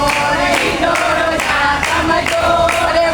સમજો રે ઢોરો જા સમજો